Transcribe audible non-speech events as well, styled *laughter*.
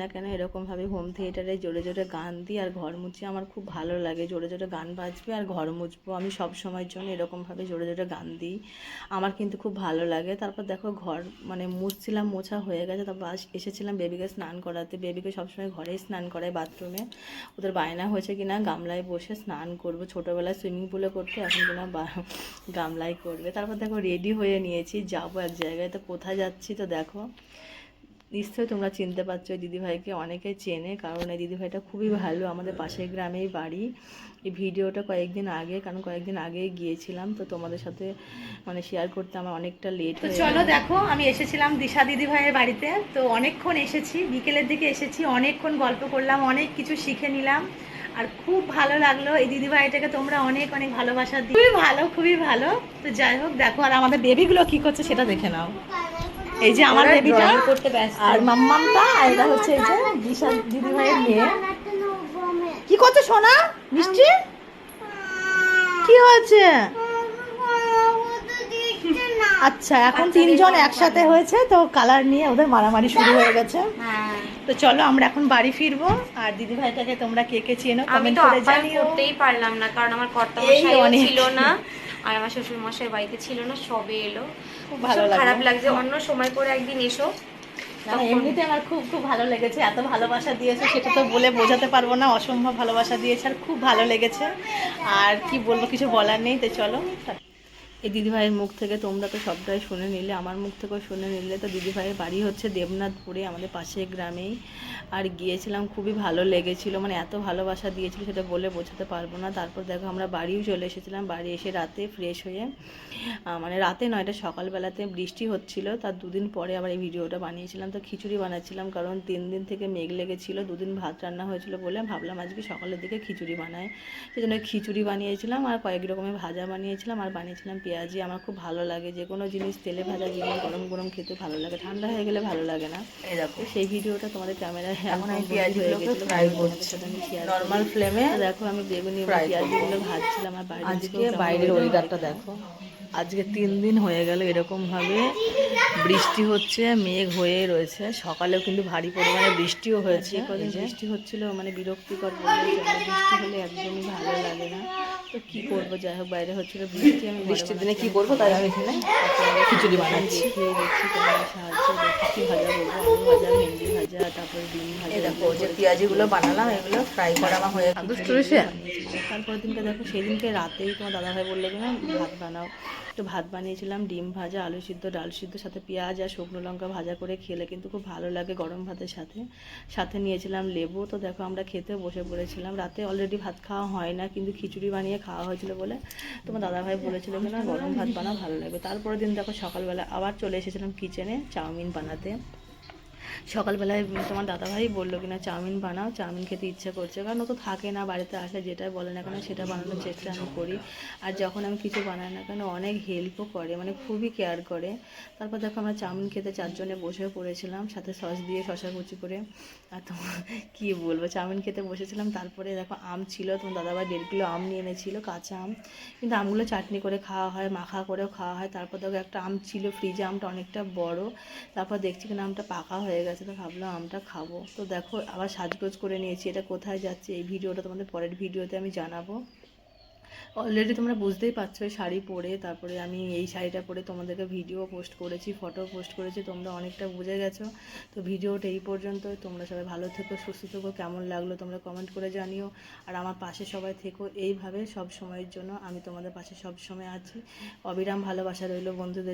না কেন, এরকমভাবে হোম থিয়েটারে জোরে জোরে গান দিই আর ঘর মুছি আমার খুব ভালো লাগে। জোরে জোরে গান বাজবে আর ঘর মুছবো। আমি সব সময়ের জন্য এরকমভাবে জোরে জোরে গান দিই। আমার কিন্তু খুব ভালো লাগে। তারপর দেখো ঘর মানে মুছছিলাম, মোছা হয়ে গেছে। তারপর এসেছিলাম বেবিকে স্নান করাতে। বেবিকে সবসময় ঘরেই স্নান করায় বাথরুমে ওদের বায়না হয়েছে কিনা গামলায় বসে স্নান করব। ছোটোবেলায় সুইমিং পুলে করতে, এখন কিনা গামলায় করবে। তারপর দেখো রেডি হয়ে নিয়েছি, যাব এক জায়গায়। তো কোথায় যাচ্ছি তো দেখো। নিশ্চয়ই তোমরা চিনতে পারছ এই দিদিভাইকে অনেকে চেনে কারণ এই দিদিভাইটা খুবই ভালো আমাদের পাশের গ্রামেই বাড়ি। এই ভিডিওটা কয়েকদিন আগে কারণ কয়েকদিন আগেই গিয়েছিলাম তো তোমাদের সাথে মানে শেয়ার করতে আমার অনেকটা লেট তো হয়ে চলো দেখো আমি এসেছিলাম দিশা দিদিভাইয়ের বাড়িতে তো অনেকক্ষণ এসেছি বিকেলের দিকে এসেছি অনেকক্ষণ গল্প করলাম অনেক কিছু শিখে নিলাম আর খুব ভালো লাগল এই দিদিভাইটাকে তোমরা অনেক অনেক ভালোবাসা দিই খুবই ভালো খুবই ভালো। তো যাই হোক দেখো আর আমাদের বেবিগুলো কি করছে সেটা দেখে নাও। এই যে আমার বেবিটা করতে ব্যস্ত। আর মাম্মামটা আর এটা হচ্ছে এই যে দিশা দিদি ভাইয়ের মেয়ে। কি করছে সোনা? মিষ্টি? কি হয়েছে? আচ্ছা এখন তিনজন একসাথে হয়েছে তো কালার নিয়ে ওদের মারামারি শুরু হয়ে গেছে। হ্যাঁ। তো চলো আমরা এখন বাড়ি ফিরবো। আর দিদি ভাইটাকে তোমরা কে কে চেনো আমি কমেন্ট করে জানিও। করতেই পারলাম না কারণ আমার কর্তা ছিল না আর আমার শ্বশুর মশাই বাড়িতে ছিল না সবে এলো। খুব ভালো লাগল। খারাপ লাগছে অন্য সময় করে একদিন এসো। না, এমনিতে আমার খুব খুব ভালো লেগেছে এত ভালোবাসা দিয়েছে সেটা তো বলে বোঝাতে পারব না অসম্ভব ভালোবাসা দিয়েছে আর খুব ভালো লেগেছে। আর কি বলব কিছু বলার নেই তো চলো এই দিদিভাইয়ের মুখ থেকে তোমরা তো সবটাই শুনে নিলে, আমার মুখ থেকেও শুনে নিলে। তো দিদিভাইয়ের বাড়ি হচ্ছে দেবনাথপুরে, আমাদের পাশের গ্রামেই। আর গিয়েছিলাম, খুবই ভালো লেগেছিল মানে এত ভালোবাসা দিয়েছিল সেটা বলে বোঝাতে পারব না। তারপর দেখো, আমরা বাড়িও চলে এসেছিলাম, বাড়ি এসে রাতে ফ্রেশ হয়ে মানে রাতে নয় এটা সকালবেলাতে বৃষ্টি হচ্ছিল। তার দুদিন পরে আবার এই ভিডিওটা বানিয়েছিলাম, তো খিচুড়ি বানাচ্ছিলাম, কারণ তিন দিন থেকে মেঘ লেগেছিল, দুদিন ভাত রান্না হয়েছিল বলে ভাবলাম আজকে সকালের দিকে খিচুড়ি বানাই। সেই জন্য খিচুড়ি বানিয়েছিলাম, আর কয়েক রকমের ভাজা বানিয়েছিলাম, আর বানিয়েছিলাম পেঁয়াজি আমার খুব ভালো লাগে যে কোনো জিনিস তেলে ভাজা জিনিস গরম গরম খেতে ভালো লাগে ঠান্ডা হয়ে গেলে ভালো লাগে না। এরকম সেই ভিডিওটা তোমাদের ক্যামেরায় এখন আমি পেঁয়াজগুলোকে ফ্রাই করছি। নর্মাল ফ্লেমে দেখো আমি বেগুনি পেঁয়াজিগুলো ভাজছিলাম আর বাইরে আজকে বাইরের ওয়েদারটা দেখো। আজকে তিন দিন হয়ে গেল এরকমভাবে বৃষ্টি হচ্ছে মেঘ হয়ে রয়েছে। সকালেও কিন্তু ভারী পরিমাণে বৃষ্টিও হয়েছে। কদিন বৃষ্টি হচ্ছিল মানে বিরক্তিকর বৃষ্টি হলে একদমই ভালো লাগে না। তো কি করব? যাই হোক বাইরে হচ্ছিল বৃষ্টি আমি বৃষ্টির দিনে কি করব? তাই আমি এখানে খিচুড়ি বানাচ্ছি। দেখে দেখছি তোমার সাহায্য দেখি কি ভাজা বলব ভাজা ভেন্ডি ভাজা তারপরে ডিম ভাজা। দেখো যে পেঁয়াজিগুলো বানালাম এগুলো ফ্রাই করা আমার হয়ে দুষ্টু তারপর দিনকে দেখো সেদিনকে রাতেই তোমার দাদাভাই বলল কিনা ভাত বানাও। তো ভাত বানিয়েছিলাম ডিম ভাজা আলু সিদ্ধ ডাল সিদ্ধ সাথে পেঁয়াজ আর শুকনো লঙ্কা ভাজা করে খেলে কিন্তু খুব ভালো লাগে গরম ভাতের সাথে। সাথে নিয়েছিলাম লেবু। তো দেখো আমরা খেতে বসে পড়েছিলাম। রাতে অলরেডি ভাত খাওয়া হয় না, কিন্তু খিচুড়ি বানিয়ে খাওয়া হয়েছিল বলে তোমার দাদাভাই বলেছিল কিনা গরম ভাত বানা ভালো লাগবে। তারপরের দিন দেখো সকালবেলা আবার চলে এসেছিলাম কিচেনে চাউমিন বানাতে। সকালবেলায় তোমার দাদাভাই বলল কিনা, চাউমিন বানাও, চাউমিন খেতে ইচ্ছে করছে। কারণ ও তো থাকে না, বাড়িতে আসলে যেটাই বলে না কেন সেটা বানানোর চেষ্টা আমি করি। আর যখন আমি কিছু বানাই না কেন, অনেক হেল্পও করে মানে খুবই কেয়ার করে। তারপর দেখো আমরা চাউমিন খেতে চারজনে বসে পড়েছিলাম, সাথে সস দিয়ে শশা কুচি করে। আর তোমার *laughs* কী বলব, চাউমিন খেতে বসেছিলাম, তারপরে দেখো আম ছিল, তোমার দাদাভাই দেড় কিলো আম নিয়ে এনেছিল, কাঁচা আম। কিন্তু আমগুলো চাটনি করে খাওয়া হয়, মাখা করেও খাওয়া হয়। তারপর দেখো একটা আম ছিল ফ্রিজে আমটা অনেকটা বড়। তারপর দেখছি কিনা আমটা পাকা হয়ে গেছে, তো ভাবলাম আমটা খাব। তো দেখো, আবার সাজগোজ করে নিয়েছি, এটা কোথায় যাচ্ছে? এই ভিডিওটা তোমাদের পরের ভিডিওতে আমি জানাব। অলরেডি তোমরা বুঝতেই পারছ শাড়ি পরে, তারপরে আমি এই শাড়িটা পরে তোমাদেরকে ভিডিও পোস্ট করেছি ফটো পোস্ট করেছি, তোমরা অনেকটা বুঝে গেছো। তো ভিডিওটা এই পর্যন্ত তোমরা সবাই ভালো থেকো, সুস্থ থেকো, কেমন লাগল তোমরা কমেন্ট করে জানিও। আর আমার পাশে সবাই থেকো, এইভাবে সব সময়ের জন্য আমি তোমাদের পাশে সব সময় আছি। অবিরাম ভালোবাসা রইল বন্ধুদের